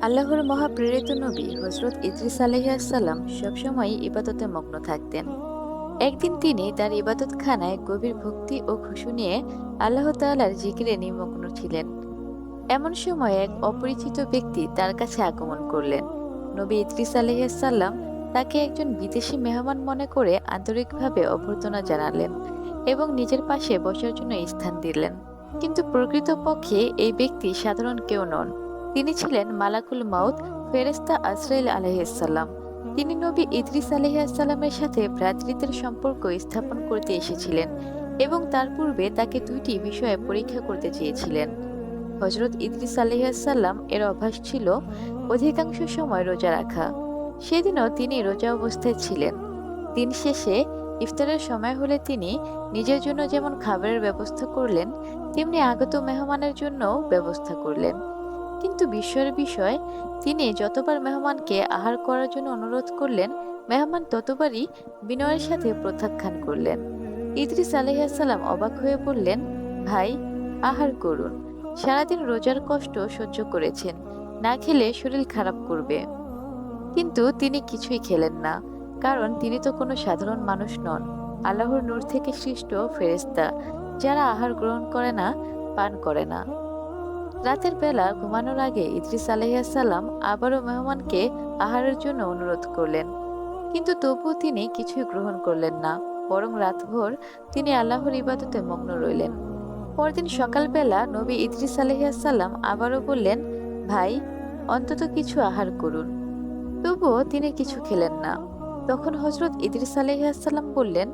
আল্লাহর মহাপ্রেরিত নবী হজরত ইদ্রিস আলহিয়াসাল্লাম সবসময় ইবাদতে মগ্ন থাকতেন। একদিন তিনি তার ইবাদতখানায় গভীর ভক্তি ও খুশু নিয়ে আল্লাহ তাআলার জিকিরে নিমগ্ন ছিলেন। এমন সময় এক অপরিচিত ব্যক্তি তার কাছে আগমন করলেন। নবী ইদ্রিস আলহিয়াসাল্লাম তাকে একজন বিদেশি মেহমান মনে করে আন্তরিকভাবে অভ্যর্থনা জানালেন এবং নিজের পাশে বসার জন্য স্থান দিলেন। কিন্তু প্রকৃতপক্ষে এই ব্যক্তি সাধারণ কেউ নন। তিনি ছিলেন মালাকুল মাউত ফেরেস্তা আসরাইল আলহিসাল্লাম তিনি নবী ইদ্রিস আলহিসাল্লামের সাথে ভ্রাতৃত্বের সম্পর্ক স্থাপন করতে এসেছিলেন এবং তার পূর্বে তাকে দুইটি বিষয়ে পরীক্ষা করতে চেয়েছিলেন। হজরত ইদ্রিস আলহিসাল্লাম এর অভ্যাস ছিল অধিকাংশ সময় রোজা রাখা। সেদিনও তিনি রোজা অবস্থায় ছিলেন। দিন শেষে ইফতারের সময় হলে তিনি নিজের জন্য যেমন খাবারের ব্যবস্থা করলেন, তেমনি আগত মেহমানের জন্য ব্যবস্থা করলেন। কিন্তু বিস্ময়ের বিষয়, তিনি যতবার মেহমানকে আহার করার জন্য অনুরোধ করলেন, মেহমান ততবারই বিনয়ের সাথে প্রত্যাখ্যান করলেন। ইদ্রিস আলহিয়াসাল্লাম অবাক হয়ে বললেন, ভাই, আহার করুন। সারাদিন রোজার কষ্ট সহ্য করেছেন, না খেলে শরীর খারাপ করবে। কিন্তু তিনি কিছুই খেলেন না, কারণ তিনি তো কোনো সাধারণ মানুষ নন। আল্লাহর নূর থেকে সৃষ্ট ফেরেস্তা যারা আহার গ্রহণ করে না, পান করে না। রাতের বেলা ঘুমানোর আগে ইদ্রিস আলহিয়াসাল্লাম আবারও মেহমানকে আহারের জন্য অনুরোধ করলেন। কিন্তু তবুও তিনি কিছুই গ্রহণ করলেন না, বরং রাতভর তিনি আল্লাহর ইবাদতে মগ্ন রইলেন। পরদিন সকালবেলা নবী ইদ্রিস আলহিয়াসাল্লাম আবারও বললেন, ভাই, অন্তত কিছু আহার করুন। তবুও তিনি কিছু খেলেন না। তখন হজরত ইদ্রিস আলহিয়াসাল্লাম বললেন,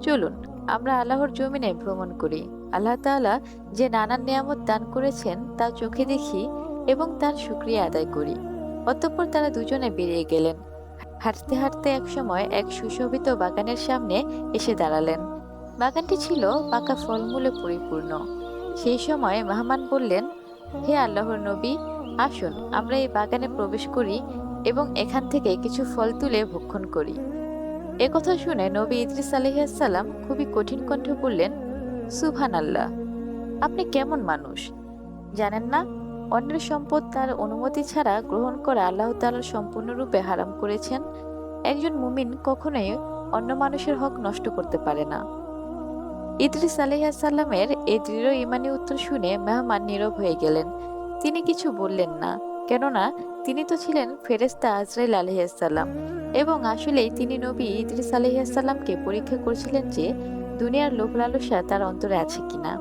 চলুন আমরা আল্লাহর জমিনে ভ্রমণ করি। আল্লাহ তাআলা যে নানান নিয়ামত দান করেছেন তা চোখে দেখি এবং তার শুক্রিয়া আদায় করি। অতঃপর তারা দুজনে বেরিয়ে গেলেন। হাঁটতে হাঁটতে এক সময় এক সুশোভিত বাগানের সামনে এসে দাঁড়ালেন। বাগানটি ছিল পাকা ফলমূলে পরিপূর্ণ। সেই সময় মাহমান বললেন, হে আল্লাহর নবী, আসুন, আমরা এই বাগানে প্রবেশ করি এবং এখান থেকে কিছু ফল তুলে ভক্ষণ করি। একথা শুনে নবী ইদ্রিস আলহিয়াসাল্লাম খুবই কঠিন কণ্ঠে বললেন সুভান আল্লাহ আপনি কেমন মানুষ? জানেন না, অন্যের সম্পদ তার অনুমতি ছাড়া গ্রহণ করা আল্লাহ তাআলা সম্পূর্ণরূপে হারাম করেছেন। একজন মুমিন কখনোই অন্য মানুষের হক নষ্ট করতে পারে না। ইদ্রিস আলহিয়াসাল্লামের এই দৃঢ় ইমানি উত্তর শুনে মেহমান নীরব হয়ে গেলেন। তিনি কিছু বললেন না, কেননা তিনি তো ছিলেন ফেরেস্তা আজরাইল আলহিয়াসাল্লাম এবং আসলেই তিনি নবী ইদ্রিস আলহিয়াসাল্লামকে পরীক্ষা করছিলেন যে দুনিয়ার লোভ লালসা তার অন্তরে আছে কিনা।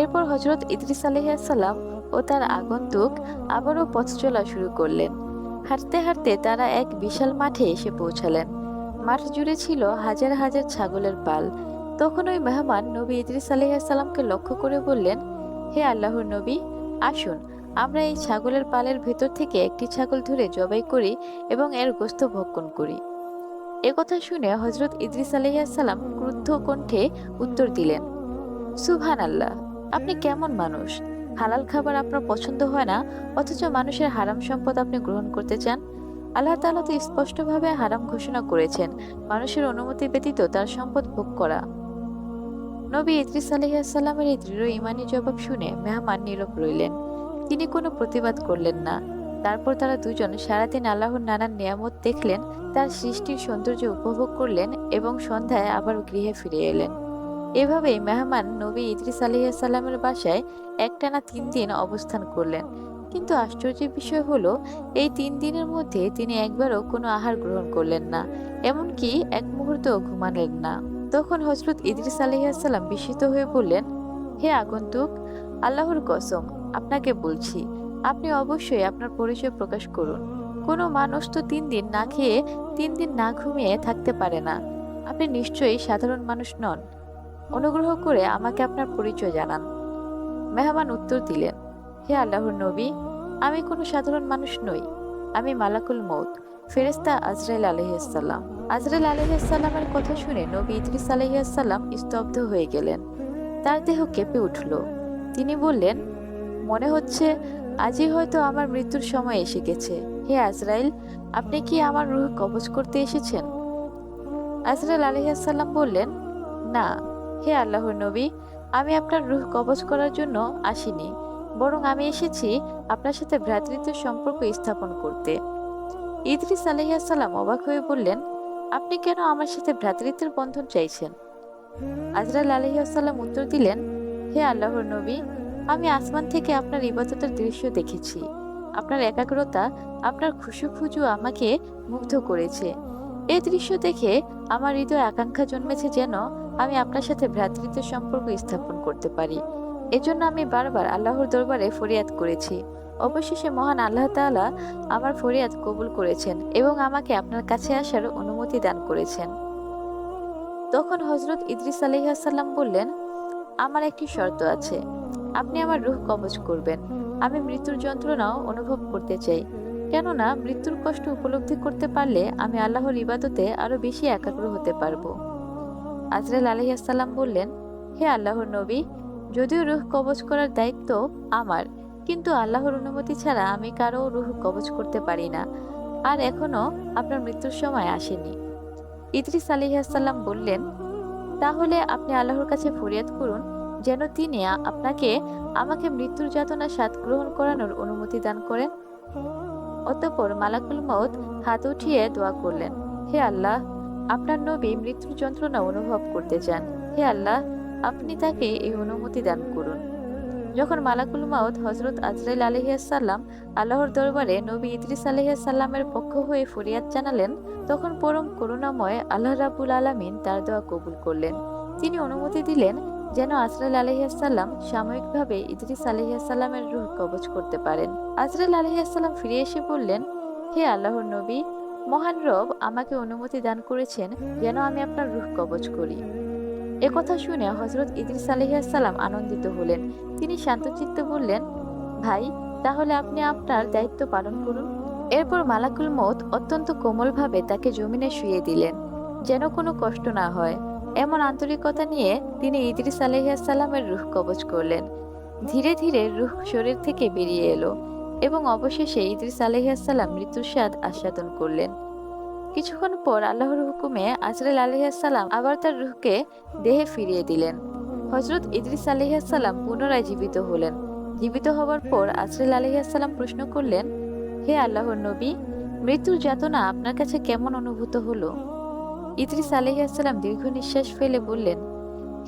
এরপর হজরত ইদ্রিস আলহিয়াসাল্লাম ও তার আগন্তুক আবারও পথ চলা শুরু করলেন। হাঁটতে হাঁটতে তারা এক বিশাল মাঠে এসে পৌঁছালেন। মাঠ জুড়ে ছিল হাজার হাজার ছাগলের পাল। তখন ওই মেহমান নবী ইদ্রিস আলহিয়াসাল্লামকে লক্ষ্য করে বললেন, হে আল্লাহর নবী, আসুন আমরা এই ছাগলের পালের ভেতর থেকে একটি ছাগল ধরে জবাই করি এবং এর গোস্ত ভক্ষণ করি একথা শুনে হজরত ইদ্রিস আলহিয়াসাল্লাম ক্রুদ্ধ কণ্ঠে উত্তর দিলেন সুবহান আল্লাহ আপনি কেমন মানুষ? হালাল খাবার আপনার পছন্দ হয় না, অথচ মানুষের হারাম সম্পদ আপনি গ্রহণ করতে চান? আল্লাহ তাআলা তো স্পষ্টভাবে হারাম ঘোষণা করেছেন, মানুষের অনুমতি ব্যতীত তার সম্পদ ভোগ করা। নবী ইদ্রিস আলহিয়াসাল্লামের এই দৃঢ় ইমানি জবাব শুনে মেহমান নীরব রইলেন। তিনি কোনো প্রতিবাদ করলেন না। তারপর তারা দুজন সারাদিন আল্লাহর নানান নিয়ামত দেখলেন, তার সৃষ্টির সৌন্দর্য উপভোগ করলেন এবং সন্ধ্যায় আবার গৃহে ফিরে এলেন। এভাবেই মেহমান নবী ইদ্রিস আলহিয়াসাল্লামের বাসায় একটানা তিন দিন অবস্থান করলেন। কিন্তু আশ্চর্যের বিষয় হলো, এই তিন দিনের মধ্যে তিনি একবারও কোনো আহার গ্রহণ করলেন না, এমনকি এক মুহূর্তও ঘুমালেন না। তখন হজরত ইদ্রিস আলহিয়াসাল্লাম বিস্মিত হয়ে বললেন, হে আগন্তুক আল্লাহর কসম, আপনাকে বলছি, আপনি অবশ্যই আপনার পরিচয় প্রকাশ করুন। কোনো মানুষ তো তিন দিন না খেয়ে তিন দিন না ঘুমিয়ে থাকতে পারে না। আপনি নিশ্চয়ই সাধারণ মানুষ নন। অনুগ্রহ করে আমাকে আপনার পরিচয় জানান। মেহমান উত্তর দিলেন, হে আল্লাহর নবী, আমি কোনো সাধারণ মানুষ নই। আমি মালাকুল মৌত ফেরেস্তা আজরাইল আলহিসাল্লাম আজরাইল আলহিসাল্লামের কথা শুনে নবী ইদ্রিস আলহিসাল্লাম স্তব্ধ হয়ে গেলেন। তার দেহ কেঁপে উঠল। তিনি বললেন, মনে হচ্ছে আজই হয়তো আমার মৃত্যুর সময় এসে গেছে। হে আজরাইল, আপনি কি আমার রুহ কবজ করতে এসেছেন? আজরাইল আলহিসাল্লাম বললেন, না, হে আল্লাহর নবী, আমি আপনার রুহ কবজ করার জন্য আসিনি, বরং আমি এসেছি আপনার সাথে ভ্রাতৃত্বের সম্পর্ক স্থাপন করতে। ইদ্রিস আলাইসাল্লাম অবাক হয়ে বললেন, আপনি কেন আমার সাথে ভ্রাতৃত্বের বন্ধন চাইছেন? আজরাল আলহিহাসাল্লাম উত্তর দিলেন হে আল্লাহর নবী, আমি আসমান থেকে আপনার ইবাদতের দৃশ্য দেখেছি। আপনার একাগ্রতা, আপনার খুশু খুজু আমাকে মুগ্ধ করেছে। এই দৃশ্য দেখে আমার হৃদয় আকাঙ্ক্ষা জন্মেছে যেন আমি আপনার সাথে ভ্রাতৃত্বের সম্পর্ক স্থাপন করতে পারি। এজন্য আমি বারবার আল্লাহর দরবারে ফরিয়াদ করেছি। অবশেষে মহান আল্লাহ তাআলা আমার ফরিয়াদ কবুল করেছেন এবং আমাকে আপনার কাছে আসার অনুমতি দান করেছেন। তখন হজরত ইদ্রিস আলহিহাসাল্লাম বললেন আমার একটি শর্ত আছে। আপনি আমার রূহ কবজ করবেন। আমি মৃত্যুর যন্ত্রণাও অনুভব করতে চাই। কেননা, মৃত্যুর কষ্ট উপলব্ধি করতে পারলে আমি আল্লাহর ইবাদতে আরও বেশি একাগ্র হতে পারব। আজরাল আলহিহাসাল্লাম বললেন, হে আল্লাহর নবী, যদিও রুহ কবজ করার দায়িত্ব আমার, কিন্তু আল্লাহর অনুমতি ছাড়া আমি কারও রুহ কবজ করতে পারি না। আর এখনও আপনার মৃত্যুর সময় আসেনি। ইদ্রিস আলিহাসাল্লাম বললেন তাহলে আপনি আল্লাহর কাছে ফরিয়াদ করুন, যেন তিনি আপনাকে আমাকে মৃত্যুর যাতনা স্বাদ গ্রহণ করানোর অনুমতি দান করেন। অতঃপর মালাকুল মউত হাত উঠিয়ে দোয়া করলেন, হে আল্লাহ, আপনার নবী মৃত্যুর যন্ত্রণা অনুভব করতে চান। হে আল্লাহ, আপনি তাকে এই অনুমতি দান করুন। যখন মালাকুল মাউদ হজরত আজরাইল আলহিয়াসাল্লাম আল্লাহর দরবারে নবী ইদ্রিস আলহিয়াসাল্লামের পক্ষ হয়ে ফরিয়াদ জানালেন, তখন পরম করুণাময় আল্লাহ রাবুল আলামিন তার দোয়া কবুল করলেন। তিনি অনুমতি দিলেন যেন আজরাইল আলহিয়াসাল্লাম সাময়িকভাবে ইদ্রিস আলহিয়াসাল্লামের রূহ কবজ করতে পারেন। আজরাইল আলহিয়াসাল্লাম ফিরে এসে বললেন, হে আল্লাহর নবী, মহান রব আমাকে অনুমতি দান করেছেন যেন আমি আপনার রূহ কবজ করি। একথা শুনে হজরত ইদ্রিস আলহিয়াসাল্লাম আনন্দিত হলেন। তিনি শান্তচিত্তে বললেন, ভাই, তাহলে আপনি আপনার দায়িত্ব পালন করুন। এরপর মালাকুল মত অত্যন্ত কোমলভাবে তাকে জমিনে শুয়ে দিলেন, যেন কোনো কষ্ট না হয়। এমন আন্তরিকতা নিয়ে তিনি ইদ্রিস আলহিয়াসাল্লামের রুহ কবজ করলেন। ধীরে ধীরে রুহ শরীর থেকে বেরিয়ে এলো এবং অবশেষে ইদ্রিস আলহিয়াসাল্লাম মৃত্যুর স্বাদ আস্বাদন করলেন। কিছুক্ষণ পর আল্লাহর হুকুমে আজরাইল আলহিয়াসাল্লাম আবার তার রুহকে দেহে ফিরিয়ে দিলেন। হজরত ইদ্রিস আলহিয়াসাল্লাম পুনরায় জীবিত হলেন। জীবিত হওয়ার পর আজরাইল আলহিয়াসাল্লাম প্রশ্ন করলেন, হে আল্লাহর নবী, মৃত্যুর যাতনা আপনার কাছে কেমন অনুভূত হলো? ইদ্রিস আলহিয়াসাল্লাম দীর্ঘ নিঃশ্বাস ফেলে বললেন,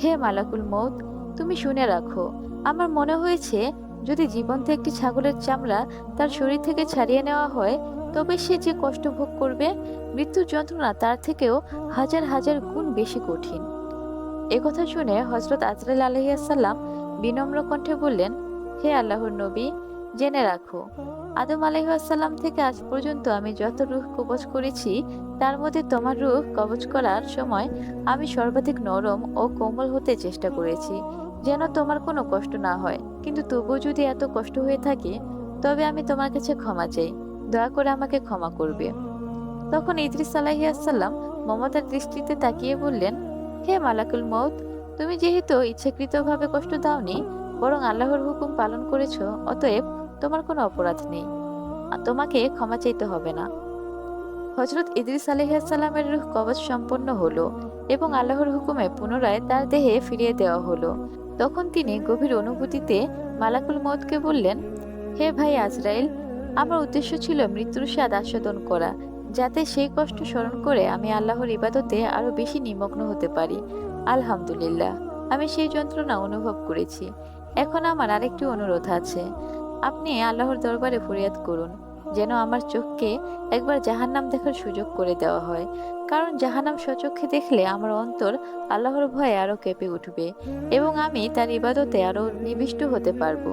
হে মালাকুল মৌত তুমি শুনে রাখো, আমার মনে হয়েছে যদি জীবন্ত একটি ছাগলের চামড়া তার শরীর থেকে ছাড়িয়ে নেওয়া হয় তবে সে যে কষ্ট ভোগ করবে, মৃত্যুর যন্ত্রণা তার থেকেও হাজার হাজার গুণ বেশি কঠিন। একথা শুনে হজরত আজরাইল আলহিয়াসাল্লাম বিনম্র কণ্ঠে বললেন, হে আল্লাহর নবী, জেনে রাখো, আদম আলহিহাসাল্লাম থেকে আজ পর্যন্ত আমি যত রূহ কবজ করেছি, তার মধ্যে তোমার রূহ কবজ করার সময় আমি সর্বাধিক নরম ও কোমল হতে চেষ্টা করেছি, যেন তোমার কোনো কষ্ট না হয়। কিন্তু তবুও যদি এত কষ্ট হয়ে থাকে, তবে আমি তোমার কাছে ক্ষমা চাই। দয়া করে আমাকে ক্ষমা করবে। তখন ইদ্রিস আলাহিয়াসাল্লাম মমতার দৃষ্টিতে তাকিয়ে বললেন, হে মালাকুল মৌত তুমি যেহেতু ইচ্ছাকৃতভাবে কষ্ট দাওনি, বরং আল্লাহর হুকুম পালন করেছ, অতএব তোমার কোনো অপরাধ নেই। তোমাকে ক্ষমা চাইতে হবে না। হজরত ইদ্রিস আলহিয়াসাল্লামের রূহ কবচ সম্পন্ন হলো এবং আল্লাহর হুকুমে পুনরায় তার দেহে ফিরিয়ে দেওয়া হলো। তখন তিনি গভীর অনুভূতিতে মালাকুল মৌতকে বললেন, হে ভাই আজরাইল আমার উদ্দেশ্য ছিল মৃত্যুর স্বাদ আস্বাদন করা, যাতে সেই কষ্ট স্মরণ করে আমি আল্লাহর ইবাদতে আরও বেশি নিমগ্ন হতে পারি। আলহামদুলিল্লাহ, আমি সেই যন্ত্রণা অনুভব করেছি। এখন আমার আরেকটি অনুরোধ আছে। আপনি আল্লাহর দরবারে ফরিয়াদ করুন, যেন আমার চোখকে একবার জাহান্নাম দেখার সুযোগ করে দেওয়া হয়। কারণ জাহান্নাম সচক্ষে দেখলে আমার অন্তর আল্লাহর ভয়ে আরও কেঁপে উঠবে এবং আমি তার ইবাদতে আরও নিবিষ্ট হতে পারব।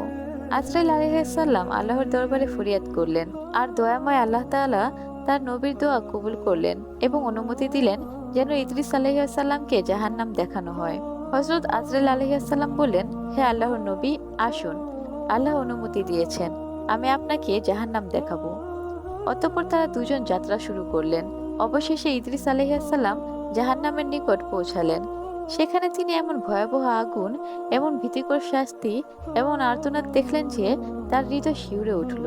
আজরাইল আলহাম আল্লাহর দরবারে ফরিয়াদ করলেন। আর দয়াময় আল্লাহ তাআলা তার নবীর দোয়া কবুল করলেন এবং অনুমতি দিলেন যেন ইদ্রিস আলহিহাসাল্লামকে জাহান্নাম দেখানো হয়। হজরত আজরাইল আলহিহাসাল্লাম বললেন, হে আল্লাহর নবী, আসুন। আল্লাহ অনুমতি দিয়েছেন, আমি আপনাকে জাহান্নাম দেখাবো। অতঃপর তারা দুজন যাত্রা শুরু করলেন। অবশেষে ইদ্রিস আলহিহাসাল্লাম জাহান্নামের নিকট পৌঁছালেন। সেখানে তিনি এমন ভয়াবহ আগুন, এমন ভীতিকর শাস্তি, এমন আর্তনাদ দেখলেন যে তার হৃদয় শিউরে উঠল।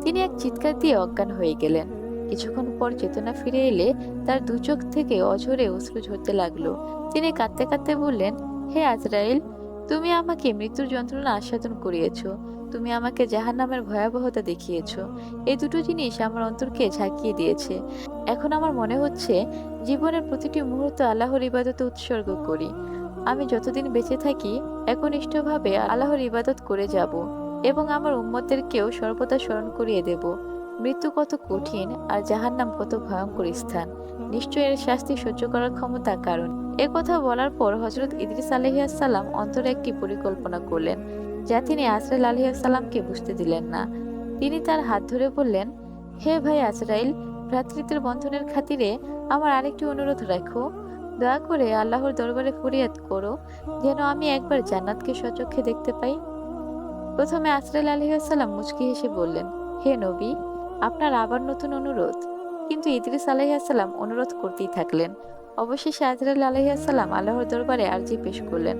তিনি এক চিৎকার দিয়ে অজ্ঞান হয়ে গেলেন। কিছুক্ষণ পর চেতনা ফিরে এলে তার দু চোখ থেকে অঝরে অশ্রু ঝরতে লাগল। তিনি কাঁদতে কাঁদতে বললেন, হে আজরাইল, তুমি আমাকে মৃত্যুর যন্ত্রণা আস্বাদন করিয়েছ। তুমি আমাকে জাহান্নামের ভয়াবহতা দেখিয়েছ। এই দুটো জিনিস আমার অন্তরকে ঝাঁকিয়ে দিয়েছে। এখন আমার মনে হচ্ছে জীবনের প্রতিটি মুহূর্ত আল্লাহর ইবাদতে উৎসর্গ করি। আমি যতদিন বেঁচে থাকি, একনিষ্ঠভাবে আল্লাহর ইবাদত করে যাব এবং আমার উম্মতদেরকেও সর্বদা স্মরণ করিয়ে দেব। মৃত্যু কত কঠিন আর জাহান্নাম কত ভয়ঙ্কর স্থান। নিশ্চয় এর শাস্তি সহ্য করার ক্ষমতা কারণ। এ কথা বলার পর হজরত ইদ্রিস আলহিয়াসাল্লাম অন্তরে একটি পরিকল্পনা করলেন, যা তিনি আজরাইল আলহিয়াসাল্লামকে বুঝতে দিলেন না। তিনি তার হাত ধরে বললেন, হে ভাই আজরাইল ভ্রাতৃত্বের বন্ধনের খাতিরে আমার আরেকটি অনুরোধ রাখো। দয়া করে আল্লাহর দরবারে ফরিয়াদ করো, যেন আমি একবার জান্নাতকে সচক্ষে দেখতে পাই। প্রথমে আজরাইল আলহিহাসাল্লাম মুচকি হেসে বললেন, হে নবী, আপনার আবার নতুন অনুরোধ। কিন্তু ইদ্রিস আলহিহাসাল্লাম অনুরোধ করতেই থাকলেন। অবশেষে আজরাইল আলহিহাসাল্লাম আল্লাহর দরবারে আর্জি পেশ করলেন,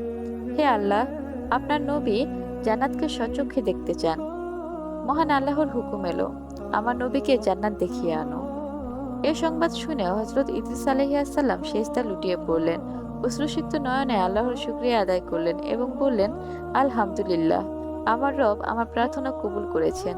হে আল্লাহ, আপনার নবী জান্নাতকে সচক্ষে দেখতে চান। মহান আল্লাহর হুকুম এলো, আমার নবীকে জান্নাত দেখিয়ে আনো। এ সংবাদ শুনে হজরত ইদ্রিস আলহিয়াসাল্লাম শেষদা লুটিয়ে পড়লেন। অশ্রুসিক্ত নয়নে আল্লাহর শুক্রিয়া আদায় করলেন এবং বললেন, আলহামদুলিল্লাহ, আমার রব আমার প্রার্থনা কবুল করেছেন।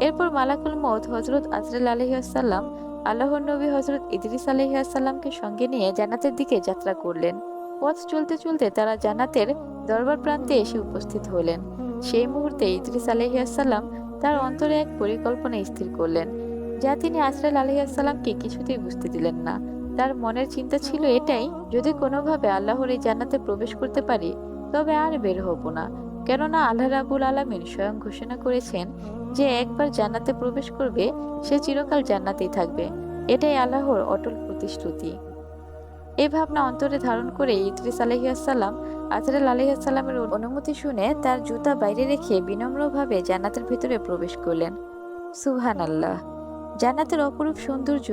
এরপর মালাকুল মত হজরত আজরাল আলহিয়াসাল্লাম আল্লাহর নবী হজরত ইদ্রিস আলহিয়াসাল্লামকে সঙ্গে নিয়ে জান্নাতের দিকে যাত্রা করলেন। পথ চলতে চলতে তারা জান্নাতের দরবার প্রান্তে এসে উপস্থিত হলেন। সেই মুহূর্তে ইদ্রিস আলহিয়াসাল্লাম তার অন্তরে এক পরিকল্পনা স্থির করলেন। যা তিনি আজরাল আলহিয়াসাল্লামকে কিছুতেই বুঝতে দিলেন না। তার মনের চিন্তা ছিল এটাই, যদি কোনোভাবে আল্লাহর এই জান্নাতে প্রবেশ করতে পারি, তবে আর বের হব না। কেননা আল্লাহ রাবুল আলমিন স্বয়ং ঘোষণা করেছেন যে একবার জান্নাতে প্রবেশ করবে, সে চিরকাল জান্নাতেই থাকবে। এটাই আল্লাহর অটল প্রতিশ্রুতি। এই ভাবনা অন্তরে ধারণ করে ইদ্রিস আলহিয়াসাল্লাম আজরাল আলহিয়াসাল্লামের অনুমতি শুনে তার জুতা বাইরে রেখে বিনম্রভাবে জান্নাতের ভিতরে প্রবেশ করলেন। সুহান আল্লাহ জান্নাতের অপরূপ সৌন্দর্য,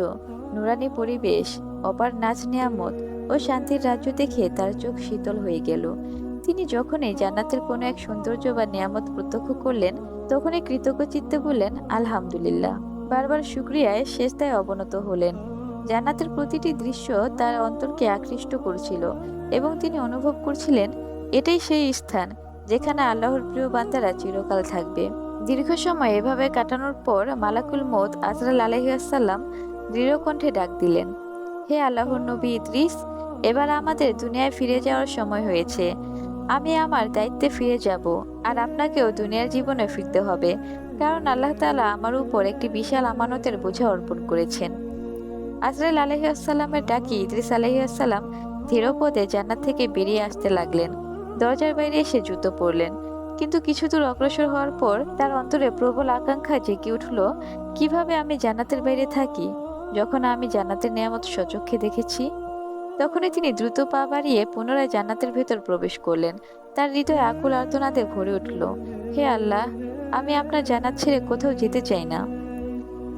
নুরানি পরিবেশ, অপার নাচ নিয়ামত ও শান্তির রাজ্য দেখে তার চোখ শীতল হয়ে গেল। তিনি যখনই জান্নাতের কোনো এক সৌন্দর্য বা নিয়ামত প্রত্যক্ষ করলেন, তখনই কৃতজ্ঞ চিত্তে বললেন, আলহামদুলিল্লাহ। বারবার শুক্রিয়ায় শেষদায় অবনত হলেন। জান্নাতের প্রতিটি দৃশ্য তার অন্তরকে আকৃষ্ট করছিল এবং তিনি অনুভব করছিলেন, এটাই সেই স্থান যেখানে আল্লাহর প্রিয় বান্দারা চিরকাল থাকবে। দীর্ঘ সময় এভাবে কাটানোর পর মালাকুল মত আজরাল আলহিয়াসাল্লাম দৃঢ় কণ্ঠে ডাক দিলেন, হে আল্লাহর নবী ইদ্রিস, এবার আমাদের দুনিয়ায় ফিরে যাওয়ার সময় হয়েছে। আমি আমার দায়িত্বে ফিরে যাব আর আপনাকেও দুনিয়ার জীবনে ফিরতে হবে, কারণ আল্লাহ তাআলা আমার উপর একটি বিশাল আমানতের বোঝা অর্পণ করেছেন। আজরাইল আলহিউসাল্লামের ডাকি ইদ্রিস আলহিউসাল্লাম ধীরপদে জান্নাত থেকে বেরিয়ে আসতে লাগলেন। দরজার বাইরে এসে জুতো পরলেন কিন্তু কিছু দূর অগ্রসর হওয়ার পর তার অন্তরে প্রবল আকাঙ্ক্ষা জেগে উঠল, কীভাবে আমি জান্নাতের বাইরে থাকি? যখন আমি জান্নাতের নিয়ামত সচক্ষে দেখেছি, তখনই তিনি দ্রুত পা বাড়িয়ে পুনরায় জান্নাতের ভেতর প্রবেশ করলেন। তার হৃদয় আকুল আর্তনাদে ভরে উঠল, হে আল্লাহ, আমি আপনার জান্নাত ছেড়ে কোথাও যেতে চাই না।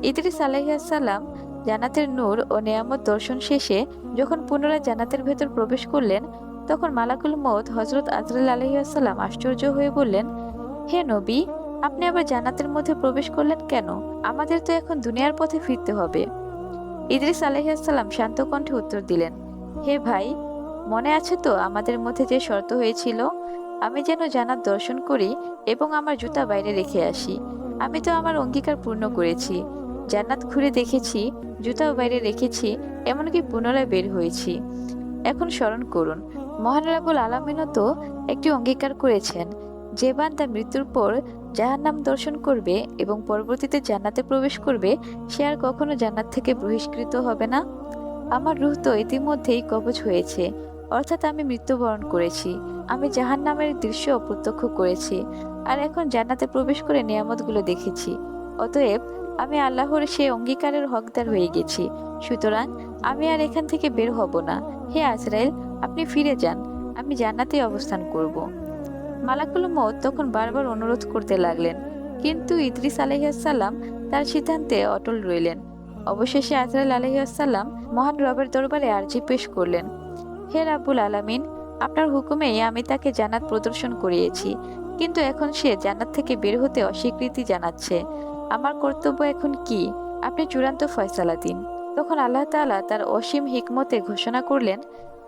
ইদ্রিস আলাইসাল্লাম জান্নাতের নূর ও নেয়ামত দর্শন শেষে যখন পুনরায় জান্নাতের ভেতর প্রবেশ করলেন তখন মালাকুল মৌত হজরত আজরাল আলহিহাসাল্লাম আশ্চর্য হয়ে বললেন, হে নবী, আপনি আবার জান্নাতের মধ্যে প্রবেশ করলেন কেন? আমাদের তো এখন দুনিয়ার পথে ফিরতে হবে। ইদ্রিস আলহিহাসাল্লাম শান্ত কণ্ঠে উত্তর দিলেন, হে ভাই, মনে আছে তো আমাদের মধ্যে যে শর্ত হয়েছিল? আমি যেন জান্নাত দর্শন করি এবং আমার জুতা বাইরে রেখে আসি। আমি তো আমার অঙ্গীকার পূর্ণ করেছি। জান্নাত ঘুরে দেখেছি, জুতাও বাইরে রেখেছি, এমনকি পুনরায় বের হয়েছি। এখন স্মরণ করুন মহানারাবুল আলমিনও তো একটি অঙ্গীকার করেছেন, যে বান্দা মৃত্যুর পর জাহান্নাম দর্শন করবে এবং পরবর্তীতে জান্নাতে প্রবেশ করবে, সে আর কখনো জান্নাত থেকে বহিষ্কৃত হবে না? আমার রুহ তো ইতিমধ্যেই কবচ হয়েছে, অর্থাৎ আমি মৃত্যুবরণ করেছি, আমি জাহান্নামের দৃশ্য প্রত্যক্ষ করেছি, আর এখন জান্নাতে প্রবেশ করে নিয়ামতগুলো দেখেছি, অতএব আমি আল্লাহর সেই অঙ্গীকারের হকদার হয়ে গেছি, সুতরাং আমি আর এখান থেকে বের হব না। হে আজরাইল, আপনি ফিরে যান। আমি জান্নাতেই অবস্থান করব। মালাকুল মত তখন বারবার অনুরোধ করতে লাগলেন। কিন্তু ইদ্রিস আলহিয়াসাল্লাম তার সিদ্ধান্তে অটল রইলেন। অবশেষে আজরাইল আলহিয়াসাল্লাম মহান রবের দরবারে আর্জি পেশ করলেন। হে রাব্বুল আলামিন, আপনার হুকুমেই আমি তাকে জান্নাত প্রদর্শন করিয়েছি। কিন্তু এখন সে জান্নাত থেকে বের হতে অস্বীকৃতি জানাচ্ছে। আমার কর্তব্য এখন কি? আপনি চূড়ান্ত ফয়সালা দিন। তখন আল্লাহ তাআলা তার অসীম হিকমতে ঘোষণা করলেন,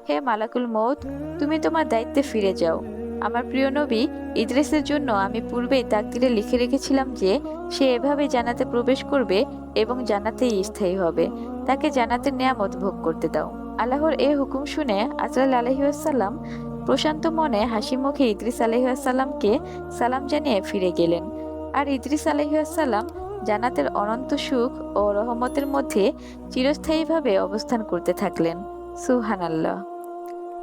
হে মালাকুল মৌত তুমি তোমার দায়িত্বে ফিরে যাও। আমার প্রিয় নবী, ইদ্রিসের জন্য আমি পূর্বেই তাকদিরে লিখে রেখেছিলাম যে, সে এভাবে জানাতে প্রবেশ করবে এবং জানাতেই স্থায়ী হবে। তাকে জানাতে নিয়ামত ভোগ করতে দাও। আল্লাহর এ হুকুম শুনে আজরাল আলহিউসাল্লাম প্রশান্ত মনে হাসি মুখে ইদ্রিস আলহিউসাল্লামকে সালাম জানিয়ে ফিরে গেলেন। আর ইদ্রিস আলহিউসাল্লাম জান্নাতের অনন্ত সুখ ও রহমতের মধ্যে চিরস্থায়ীভাবে অবস্থান করতে থাকলেন। সুহানাল্লাহ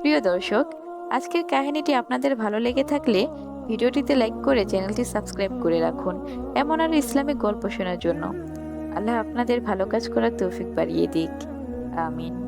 প্রিয় দর্শক, আজকের কাহিনীটি আপনাদের ভালো লেগে থাকলে ভিডিওটিতে লাইক করে চ্যানেলটি সাবস্ক্রাইব করে রাখুন, এমন আর ইসলামিক গল্প শোনার জন্য। আল্লাহ আপনাদের ভালো কাজ করার তৌফিক বাড়িয়ে দিক। আমিন।